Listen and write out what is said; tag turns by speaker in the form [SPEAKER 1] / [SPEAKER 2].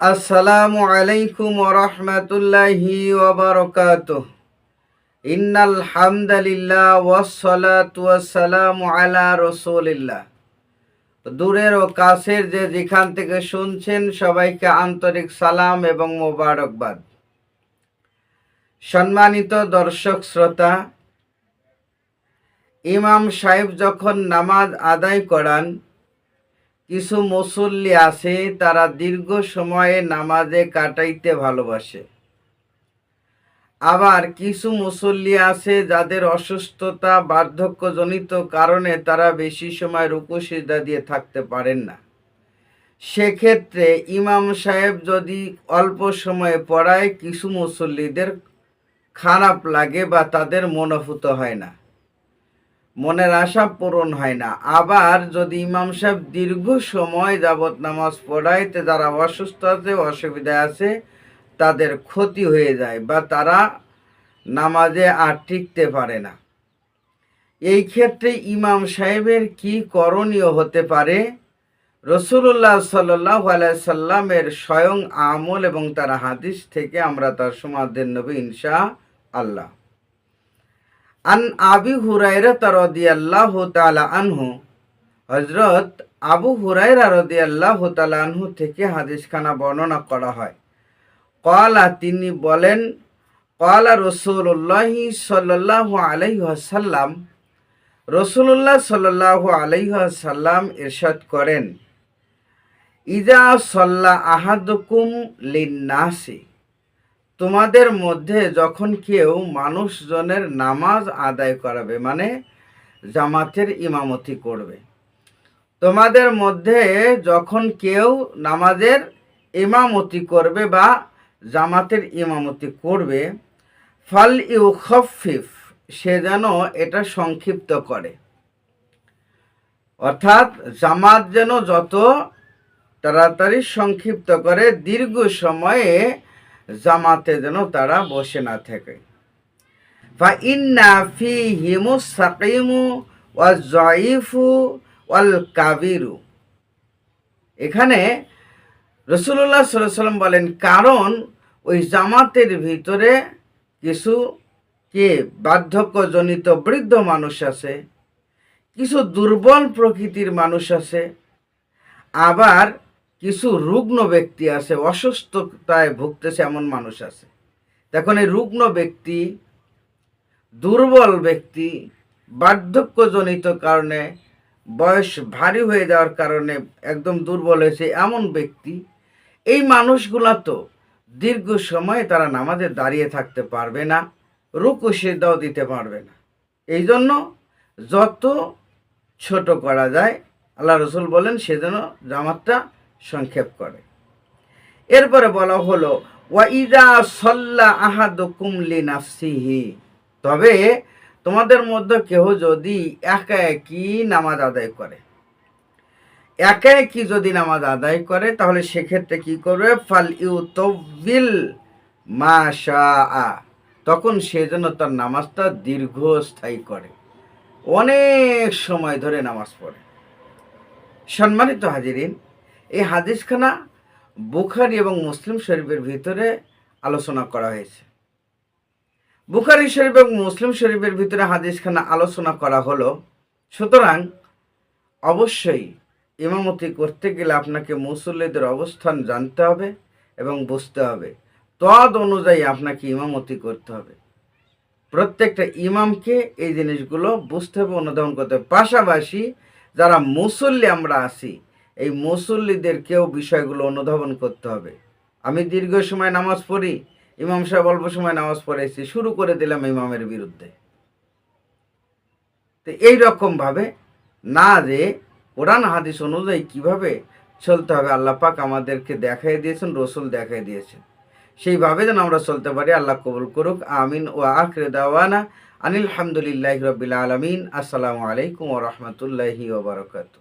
[SPEAKER 1] আসসালামু আলাইকুম ওরহমতুল্লাহি ওবরকাতুহ ইন্নাল হামদালিল্লাহ ওয়াসসালাতু ওয়াসসালামু আলা রাসূলিল্লাহ। দূরের ও কাছের যে যেখান থেকে শুনছেন সবাইকে আন্তরিক সালাম এবং মোবারকবাদ। সম্মানিত দর্শক শ্রোতা, ইমাম সাহেব যখন নামাজ আদায় করান কিছু মুসল্লি আছে, তারা দীর্ঘ সময়ে নামাজে কাটাইতে ভালোবাসে। আবার কিছু মুসল্লি আছে, যাদের অসুস্থতা বার্ধক্যজনিত কারণে তারা বেশি সময় রুকু দিয়ে থাকতে পারেন না। সেক্ষেত্রে ইমাম সাহেব যদি অল্প সময়ে পড়ায়, কিছু মুসল্লিদের খারাপ লাগে বা তাদের মনোভূত হয় না। মনের আশা পূরণ হয় না। আবার যদি ইমাম সাহেব দীর্ঘ সময় যাবৎ নামাজ পড়াইতে যারা অসুস্থ আছে, অসুবিধায় আছে, তাদের ক্ষতি হয়ে যায় বা তারা নামাজে আর টিকতে পারে না। এই ক্ষেত্রে ইমাম সাহেবের কি করণীয় হতে পারে? রসুল্লাহ সাল্লাহ সাল্লামের স্বয়ং আমল এবং তার হাদিস থেকে আমরা তার সমাদের নবী ইনশা আল্লাহ। আন আবি হুরাইরা রাদিয়াল্লাহু তাআলা আনহু। হজরত আবু হুরাইরা রাদিয়াল্লাহু তাআলা আনহু থেকে হাদিসখানা বর্ণনা করা হয়। কলা তিনি বলেন কলা রসুল্লাহ সাল্লাল্লাহু আলাইহি ওয়াসাল্লাম রসুল্লাহ সাল্লাল্লাহু আলাইহি ওয়াসাল্লাম ইরশাদ করেন ইজা সল্লা আহাদুকুম লিন্নাসি। তোমাদের মধ্যে যখন কেউ মানুষজনের নামাজ আদায় করাবে মানে জামাতের ইমামতি করবে, তোমাদের মধ্যে যখন কেউ নামাজের ইমামতি করবে বা জামাতের ইমামতি করবে, ফাল ইউ খফিফ সে যেন এটা সংক্ষিপ্ত করে। অর্থাৎ জামাত যেন যত তাড়াতাড়ি সংক্ষিপ্ত করে, দীর্ঘ সময়ে জামাতে যেন তারা বসে না থাকে। বা ইন্না ফি হিমু সাকিমু ওয়াল জয়ীফু ওয়াল কাবিরু। এখানে রসুল্লাহ সাল্লাম বলেন, কারণ ওই জামাতের ভিতরে কিছু কে বার্ধক্যজনিত বৃদ্ধ মানুষ আছে, কিছু দুর্বল প্রকৃতির মানুষ আছে, আবার কিছু রুগ্ন ব্যক্তি আছে, অসুস্থতায় ভুগতেছে এমন মানুষ আছে। দেখুন, এই রুগ্ন ব্যক্তি, দুর্বল ব্যক্তি, বার্ধক্যজনিত কারণে, বয়স ভারী হয়ে যাওয়ার কারণে একদম দুর্বল হয়েছে এমন ব্যক্তি। এই মানুষগুলা তো দীর্ঘ সময় তারা নামাজে দাঁড়িয়ে থাকতে পারবে না, রুকু সেদাও দিতে পারবে না। এই জন্য যত ছোট করা যায়, আল্লাহ রসুল বলেন, সেজন্য জামাতটা সংক্ষেপ করে। এরপরে বলা হলো, ওয়াইদা সল্লা আহাদ কুমলি নাফসিহি তবে তোমাদের মধ্যে কেহ যদি একা একই নামাজ আদায় করে, একা একই যদি নামাজ আদায় করে, তাহলে সেক্ষেত্রে কি করবে? ফাল ইউ তবিল মাশা তখন সে যেন তার নামাজটা দীর্ঘস্থায়ী করে। অনেক সময় ধরে নামাজ পড়ে। সম্মানিত হাজিরিন এই হাদিসখানা বুখারি এবং মুসলিম শরীফের ভিতরে আলোচনা করা হয়েছে। বুখারি শরীফ এবং মুসলিম শরীফের ভিতরে হাদিসখানা আলোচনা করা হলো। সুতরাং অবশ্যই ইমামতি করতে গেলে আপনাকে মুসল্লিদের অবস্থান জানতে হবে এবং বুঝতে হবে। তদ অনুযায়ী আপনাকে ইমামতি করতে হবে। প্রত্যেকটা ইমামকে এই জিনিসগুলো বুঝতে হবে, অনুধাবন করতে হবে। পাশাপাশি যারা মুসল্লি আমরা আছি এই মুসল্লিদেরকেও বিষয়গুলো অনুধাবন করতে হবে। আমি দীর্ঘ সময় নামাজ পড়ি, ইমাম সাহেব অল্প সময় নামাজ পড়েছি শুরু করে দিলাম ইমামের বিরুদ্ধে। তো এই রকমভাবে না যে কোরআন হাদিস অনুযায়ী কীভাবে চলতে হবে, আল্লাহ পাক আমাদেরকে দেখাই দিয়েছেন, রসুল দেখাই দিয়েছেন। সেইভাবে যেন আমরা চলতে পারি, আল্লাহ কবুল করুক, আমিন ও আখরে দাওয়ানা আনিল হামদুলিল্লাহ রবিল আলমিন। আসসালামু আলাইকুম ও রহমতুল্লাহি ওবরকাতু